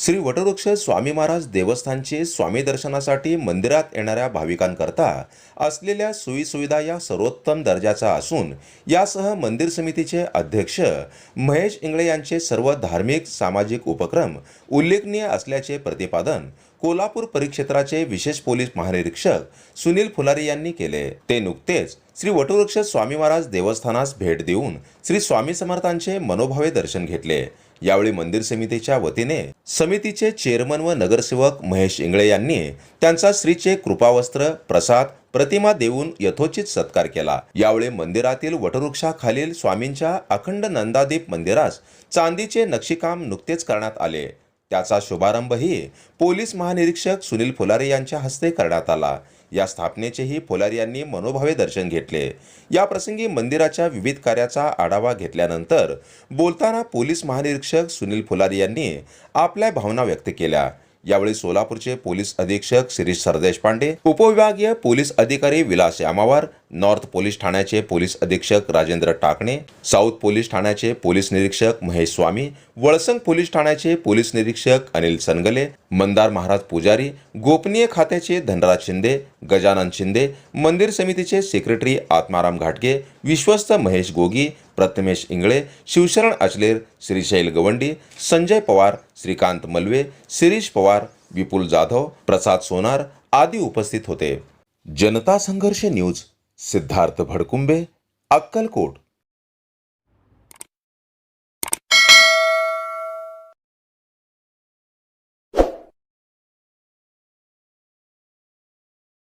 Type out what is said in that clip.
श्री वटवृक्ष स्वामी महाराज देवस्थानचे स्वामी दर्शनासाठी मंदिरात येणाऱ्या भाविकांकरता असलेल्या सोयीसुविधा या सर्वोत्तम दर्जाचा असून यासह मंदिर समितीचे अध्यक्ष महेश इंगळे यांचे सर्व धार्मिक सामाजिक उपक्रम उल्लेखनीय असल्याचे प्रतिपादन कोल्हापूर परिक्षेत्राचे विशेष पोलीस महानिरीक्षक सुनील फुलारी यांनी केले. ते नुकतेच श्री वटवृक्ष स्वामी महाराज देवस्थानास भेट देऊन श्री स्वामी समर्थांचे मनोभावे दर्शन घेतले. यावेळी मंदिर समितीच्या वतीने समितीचे चेअरमन व नगरसेवक महेश इंगळे यांनी त्यांचा श्रीचे कृपावस्त्र प्रसाद प्रतिमा देऊन यथोचित सत्कार केला. यावेळी मंदिरातील वटवृक्षाखालील स्वामींच्या अखंड नंदादीप मंदिरास चांदीचे नक्षीकाम नुकतेच करण्यात आले. त्याचा शुभारंभही पोलीस महानिरीक्षक सुनील फुलारे यांच्या हस्ते करण्यात आला. या स्थापनेचेही फुलारी यांनी मनोभावे दर्शन घेतले. या प्रसंगी मंदिराच्या विविध कार्याचा आढावा घेतल्यानंतर बोलताना पोलीस महानिरीक्षक सुनील फुलारी यांनी आपल्या भावना व्यक्त केल्या. यावेळी सोलापूरचे पोलीस अधीक्षक शिरीष सरदेशपांडे उपविभागीय पोलीस अधिकारी विलास यामावार नॉर्थ पोलीस ठाण्याचे पोलीस अधीक्षक राजेंद्र टाकणे साऊथ पोलीस ठाण्याचे पोलीस निरीक्षक महेश स्वामी वळसंग पोलीस ठाण्याचे पोलीस निरीक्षक अनिल सनगले मंदार महाराज पुजारी गोपनीय खात्याचे धनराज शिंदे गजानन शिंदे मंदिर समितीचे सेक्रेटरी आत्माराम घाटगे विश्वस्त महेश गोगी प्रथमेश इंगळे शिवशरण अचलेर श्रीशैल गवंडी संजय पवार श्रीकांत मलवे शिरीष पवार विपुल जाधव प्रसाद सोनार आदी उपस्थित होते. जनता संघर्ष न्यूज. सिद्धार्थ भडकुंबे अक्कलकोट